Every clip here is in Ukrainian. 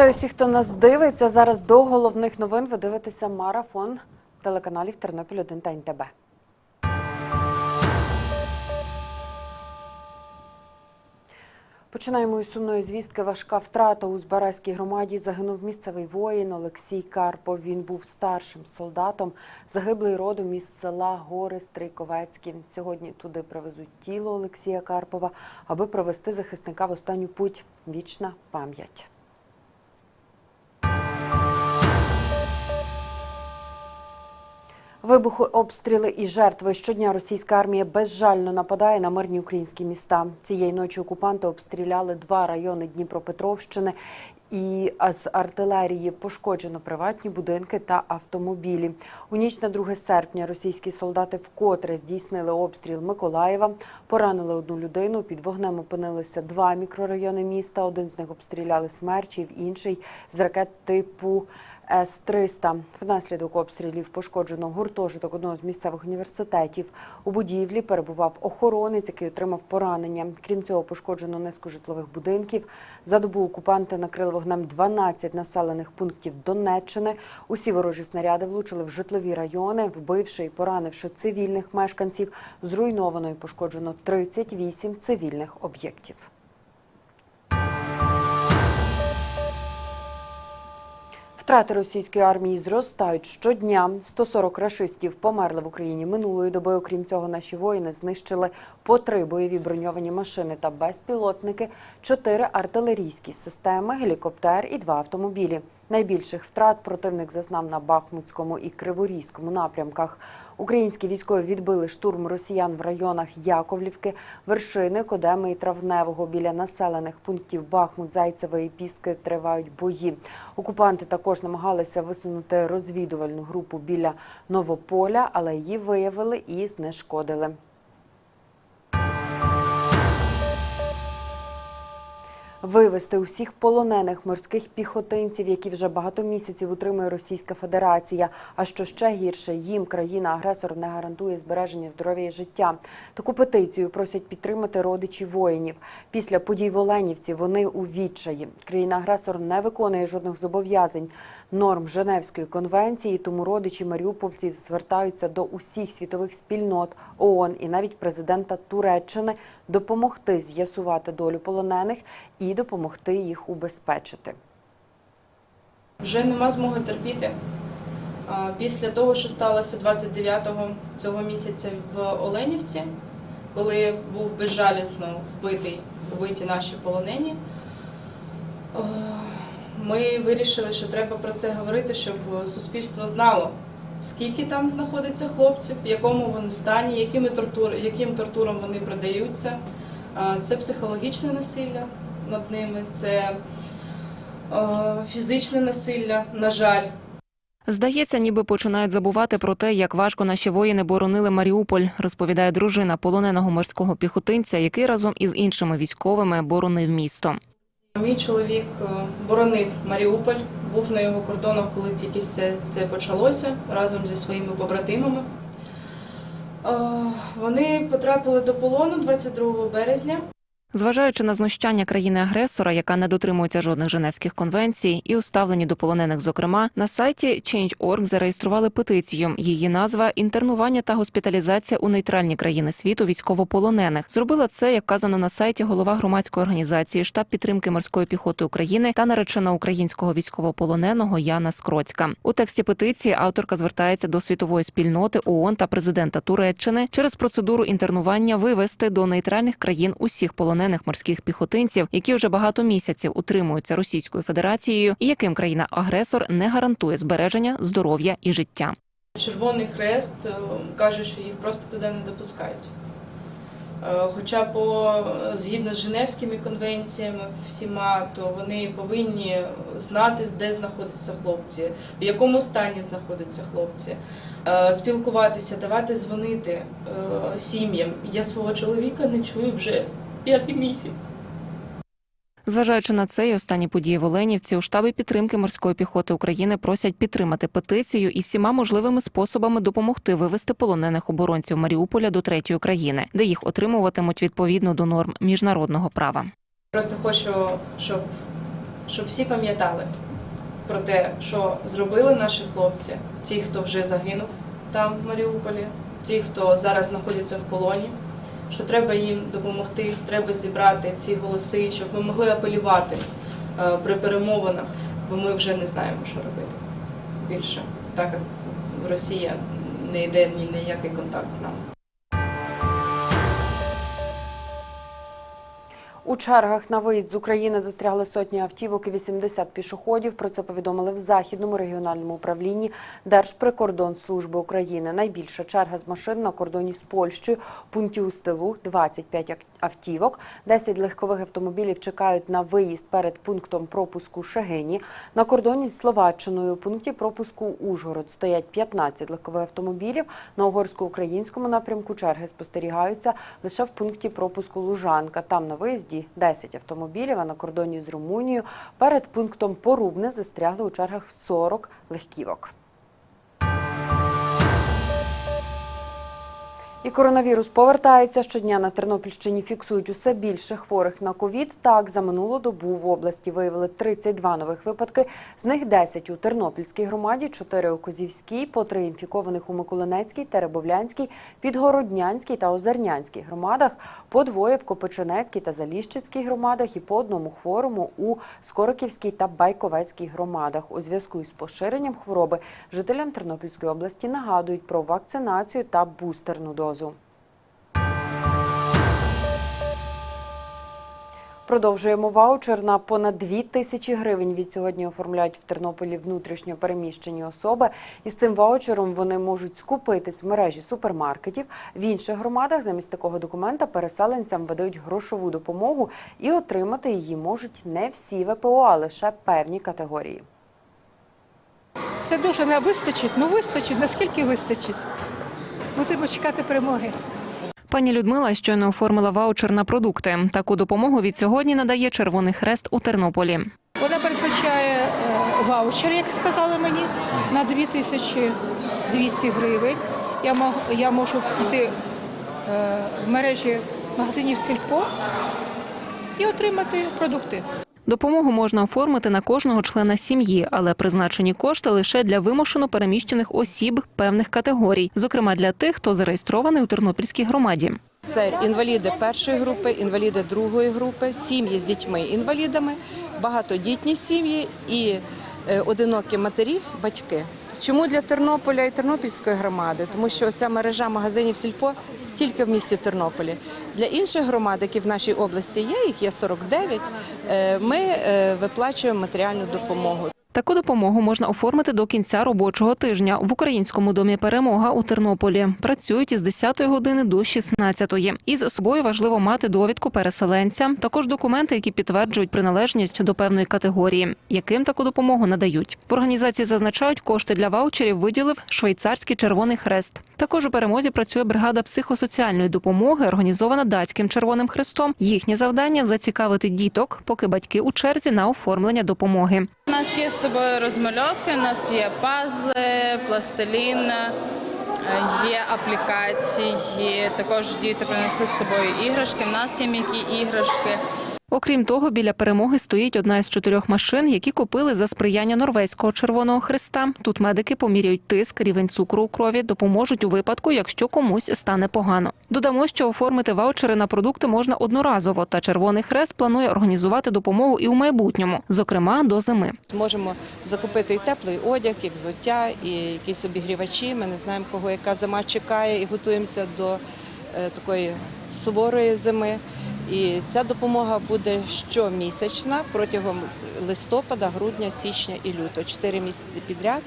Вітаю всіх, хто нас дивиться. Зараз до головних новин ви дивитеся марафон телеканалів Тернопіль 1 та НТБ. Починаємо із сумної звістки. Важка втрата у Збаразькій громаді. Загинув місцевий воїн Олексій Карпов. Він був старшим солдатом, загиблий родом із села Гори Стрийковецькі. Сьогодні туди привезуть тіло Олексія Карпова, аби провести захисника в останню путь. Вічна пам'ять. Вибухи, обстріли і жертви щодня російська армія безжально нападає на мирні українські міста. Цієї ночі окупанти обстріляли два райони Дніпропетровщини. І з артилерії пошкоджено приватні будинки та автомобілі. У ніч на 2 серпня російські солдати вкотре здійснили обстріл Миколаєва, поранили одну людину. Під вогнем опинилися два мікрорайони міста. Один з них обстріляли смерчів, інший з ракет типу С-300. Внаслідок обстрілів пошкоджено гуртожиток одного з місцевих університетів. У будівлі перебував охоронець, який отримав поранення. Крім цього, пошкоджено низку житлових будинків. За добу окупанти накрили вогнем 12 населених пунктів Донеччини. Усі ворожі снаряди влучили в житлові райони, вбивши і поранивши цивільних мешканців. Зруйновано і пошкоджено 38 цивільних об'єктів. Втрати російської армії зростають щодня. 140 рашистів померли в Україні минулої доби. Окрім цього, наші воїни знищили по три бойові броньовані машини та безпілотники, чотири артилерійські системи, гелікоптер і два автомобілі. Найбільших втрат противник зазнав на Бахмутському і Криворізькому напрямках. Українські військові відбили штурм росіян в районах Яковлівки, Вершини, Кодеми і Травневого. Біля населених пунктів Бахмут, Зайцеве і Піски тривають бої. Окупанти також намагалися висунути розвідувальну групу біля Новополя, але її виявили і знешкодили. Вивести усіх полонених морських піхотинців, які вже багато місяців утримує Російська Федерація. А що ще гірше, їм країна-агресор не гарантує збереження здоров'я і життя. Таку петицію просять підтримати родичі воїнів. Після подій в Оленівці вони у відчаї. Країна-агресор не виконує жодних зобов'язань норм Женевської конвенції, тому родичі маріупольців звертаються до усіх світових спільнот ООН і навіть президента Туреччини допомогти з'ясувати долю полонених і допомогти їх убезпечити. Вже нема змоги терпіти. Після того, що сталося 29-го цього місяця в Оленівці, коли був безжалісно вбитий, вбиті наші полонені, ми вирішили, що треба про це говорити, щоб суспільство знало, скільки там знаходиться хлопців, в якому вони стані, якими тортур, яким тортурам вони продаються. Це психологічне насилля над ними, це фізичне насилля, на жаль. Здається, ніби починають забувати про те, як важко наші воїни боронили Маріуполь, розповідає дружина полоненого морського піхотинця, який разом із іншими військовими боронив місто. Мій чоловік е, боронив Маріуполь, був на його кордонах, коли тільки все це почалося разом зі своїми побратимами. Е, Вони потрапили до полону 22 березня. Зважаючи на знущання країни-агресора, яка не дотримується жодних Женевських конвенцій, і уставлені до полонених, зокрема, на сайті Change.org зареєстрували петицію. Її назва інтернування та госпіталізація у нейтральні країни світу військовополонених. Зробила це, як вказано на сайті голова громадської організації штаб підтримки морської піхоти України та наречена українського військовополоненого Яна Скроцька. У тексті петиції авторка звертається до світової спільноти ООН та президента Туреччини через процедуру інтернування вивести до нейтральних країн усіх полонених морських піхотинців, які вже багато місяців утримуються Російською Федерацією, і яким країна-агресор не гарантує збереження здоров'я і життя. Червоний хрест е, каже, що їх просто туди не допускають. Е, Хоча по згідно з Женевськими конвенціями всіма, то вони повинні знати, де знаходяться хлопці, в якому стані знаходяться хлопці, е, спілкуватися, давати дзвонити сім'ям. Я свого чоловіка не чую вже п'ятий місяць. Зважаючи на це, і останні події в Оленівці у штабі підтримки морської піхоти України просять підтримати петицію і всіма можливими способами допомогти вивести полонених оборонців Маріуполя до третьої країни, де їх отримуватимуть відповідно до норм міжнародного права. Просто хочу, щоб, щоб всі пам'ятали про те, що зробили наші хлопці, ті, хто вже загинув там, в Маріуполі, ті, хто зараз знаходяться в полоні, що треба їм допомогти, треба зібрати ці голоси, щоб ми могли апелювати е, при перемовинах, бо ми вже не знаємо, що робити більше, так як Росія не йде ні на який контакт з нами. У чергах на виїзд з України застрягли сотні автівок і 80 пішоходів. Про це повідомили в Західному регіональному управлінні Держприкордонслужби України. Найбільша черга з машин на кордоні з Польщею. Пункті Устилух 25 ак- автівок. 10 легкових автомобілів чекають на виїзд перед пунктом пропуску Шегині. На кордоні з Словаччиною у пункті пропуску Ужгород стоять 15 легкових автомобілів. На угорсько-українському напрямку черги спостерігаються лише в пункті пропуску Лужанка. Там на виїзді 10 автомобілів, а на кордоні з Румунією перед пунктом Порубне застрягли у чергах 40 легківок. І коронавірус повертається щодня на Тернопільщині. Фіксують усе більше хворих на ковід. Так за минулу добу в області виявили 32 нових випадки. З них 10 у Тернопільській громаді, 4 у Козівській, по 3 інфікованих у Миколинецькій, Теребовлянській, Підгороднянській та Озернянській громадах, по двоє в Копичинецькій та Заліщицькій громадах і по одному хворому у Скориківській та Байковецькій громадах. У зв'язку із поширенням хвороби жителям Тернопільської області нагадують про вакцинацію та бустерну дозу. Продовжуємо ваучер на понад 2 тисячі гривень. Від сьогодні оформляють в Тернополі внутрішньо переміщені особи. І з цим ваучером вони можуть скупитись в мережі супермаркетів. В інших громадах замість такого документа переселенцям видають грошову допомогу і отримати її можуть не всі ВПО, а лише певні категорії. Це дуже не вистачить. Ну вистачить. Наскільки вистачить? Будемо чекати перемоги. Пані Людмила щойно оформила ваучер на продукти. Таку допомогу від сьогодні надає Червоний Хрест у Тернополі. Вона передбачає е, ваучер, як сказали мені, на 2200 гривень. Я, я можу піти е, в мережі магазинів Сільпо і отримати продукти. Допомогу можна оформити на кожного члена сім'ї, але призначені кошти лише для вимушено переміщених осіб певних категорій, зокрема для тих, хто зареєстрований у Тернопільській громаді. Це інваліди першої групи, інваліди другої групи, сім'ї з дітьми-інвалідами, багатодітні сім'ї і е, одинокі матері, батьки. Чому для Тернополя і Тернопільської громади? Тому що ця мережа магазинів Сільпо тільки в місті Тернополі. Для інших громад, які в нашій області є, їх є 49, е, ми е, виплачуємо матеріальну допомогу. Таку допомогу можна оформити до кінця робочого тижня в українському домі Перемога у Тернополі. Працюють із 10 години до 16. Із собою важливо мати довідку переселенця, також документи, які підтверджують приналежність до певної категорії, яким таку допомогу надають. В організації зазначають, кошти для ваучерів виділив швейцарський Червоний Хрест. Також у перемозі працює бригада психосоціальної допомоги, організована датським Червоним Хрестом. Їхнє завдання зацікавити діток, поки батьки у черзі на оформлення допомоги. У нас є з собою розмальовки, у нас є пазли, пластилін, е, є аплікації. Також діти принесли з собою іграшки. У нас є м'які іграшки. Окрім того, біля перемоги стоїть одна із чотирьох машин, які купили за сприяння Норвезького Червоного Христа. Тут медики поміряють тиск, рівень цукру у крові, допоможуть у випадку, якщо комусь стане погано. Додамо, що оформити ваучери на продукти можна одноразово, та Червоний Хрест планує організувати допомогу і у майбутньому, зокрема до зими. Можемо закупити і теплий одяг, і взуття, і якісь обігрівачі. Ми не знаємо, кого яка зима чекає, і готуємося до е, такої суворої зими. І ця допомога буде щомісячна протягом листопада, грудня, січня і лютого. Чотири місяці підряд.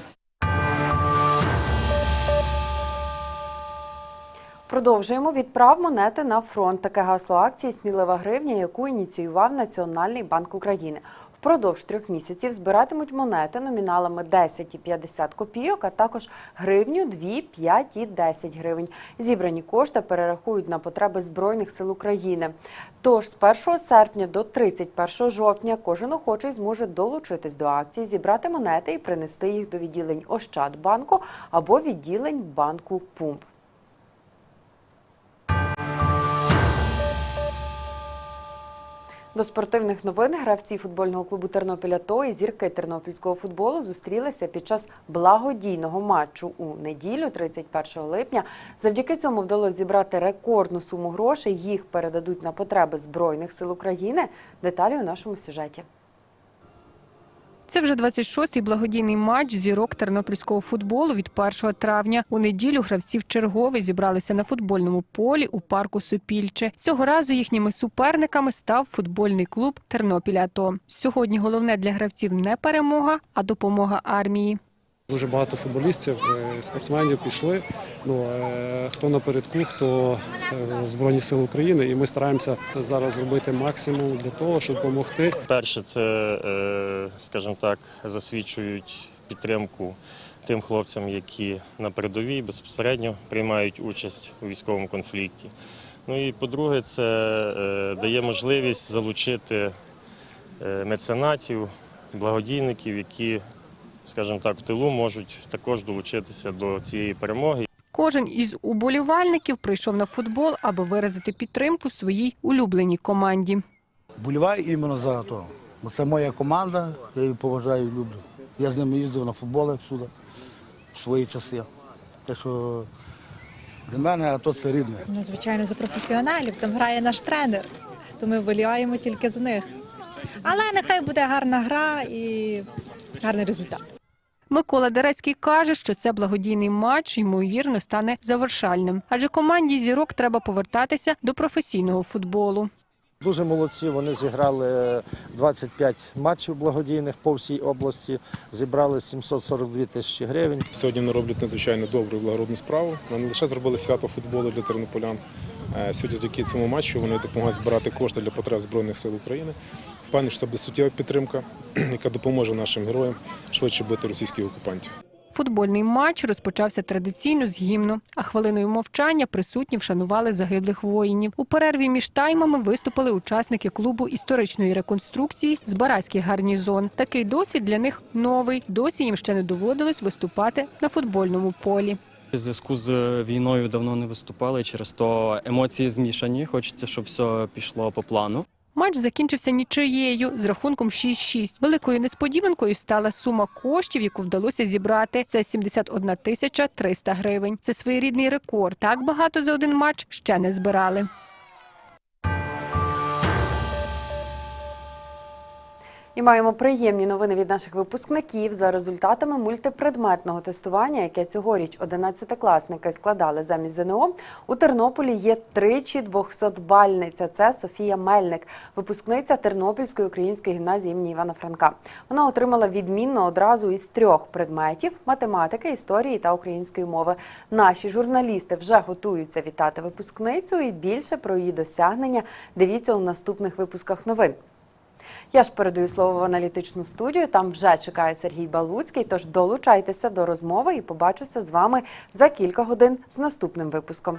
Продовжуємо відправ монети на фронт. Таке гасло акції Смілива гривня, яку ініціював Національний банк України. Впродовж трьох місяців збиратимуть монети номіналами 10 і 50 копійок, а також гривню, 2, 5 і 10 гривень. Зібрані кошти перерахують на потреби Збройних сил України. Тож з 1 серпня до 31 жовтня кожен охочий зможе долучитись до акції, зібрати монети і принести їх до відділень Ощадбанку або відділень банку Пумп. До спортивних новин гравці футбольного клубу Тернопіля ТО і зірки тернопільського футболу зустрілися під час благодійного матчу у неділю, 31 липня. Завдяки цьому вдалося зібрати рекордну суму грошей. Їх передадуть на потреби Збройних сил України. Деталі у нашому сюжеті. Це вже 26-й благодійний матч зірок тернопільського футболу від 1 травня. У неділю гравці чергове зібралися на футбольному полі у парку Супільче. Цього разу їхніми суперниками став футбольний клуб Тернопіль АТО. Сьогодні головне для гравців не перемога, а допомога армії. Дуже багато футболістів, е, спортсменів пішли. Ну, е, хто напередку, хто е, Збройні Сили України, і ми стараємося зараз зробити максимум для того, щоб допомогти. Перше, це, скажімо так, засвідчують підтримку тим хлопцям, які на передовій безпосередньо приймають участь у військовому конфлікті. Ну і по-друге, це дає можливість залучити меценатів, благодійників, які, скажімо так, в тилу можуть також долучитися до цієї перемоги. Кожен із уболівальників прийшов на футбол, аби виразити підтримку своїй улюбленій команді. Боліваю іменно за АТО. Бо це моя команда, я її поважаю і люблю. Я з ними їздив на футболи всюди в свої часи. Так що для мене АТО це рідне. Ну, звичайно, за професіоналів. Там грає наш тренер, то ми вболіваємо тільки за них. Але нехай буде гарна гра і гарний результат. Микола Дерецький каже, що це благодійний матч ймовірно стане завершальним, адже команді зірок треба повертатися до професійного футболу. Дуже молодці. Вони зіграли 25 матчів благодійних по всій області, зібрали 742 тисячі гривень. Сьогодні вони роблять надзвичайно добру і благородну справу. Вони не лише зробили свято футболу для тернополян. Е, Сьогодні завдяки цьому матчу вони допомагають збирати кошти для потреб Збройних сил України. Впевнений, що це буде суттєва підтримка, яка допоможе нашим героям швидше бити російських окупантів. Футбольний матч розпочався традиційно з гімну, а хвилиною мовчання присутні вшанували загиблих воїнів. У перерві між таймами виступили учасники клубу історичної реконструкції Збаразький гарнізон. Такий досвід для них новий. Досі їм ще не доводилось виступати на футбольному полі. У зв'язку з війною давно не виступали, через то емоції змішані. Хочеться, щоб все пішло по плану. Матч закінчився нічиєю з рахунком 6-6. Великою несподіванкою стала сума коштів, яку вдалося зібрати. Це 71 тисяча 300 гривень. Це своєрідний рекорд. Так багато за один матч ще не збирали. І маємо приємні новини від наших випускників. За результатами мультипредметного тестування, яке цьогоріч 11-класники складали замість ЗНО, у Тернополі є тричі 200-бальниця. Це Софія Мельник, випускниця Тернопільської української гімназії імені Івана Франка. Вона отримала відмінно одразу із трьох предметів математики, історії та української мови. Наші журналісти вже готуються вітати випускницю і більше про її досягнення дивіться у наступних випусках новин. Я ж передаю слово в аналітичну студію. Там вже чекає Сергій Балуцький. Тож долучайтеся до розмови і побачуся з вами за кілька годин з наступним випуском.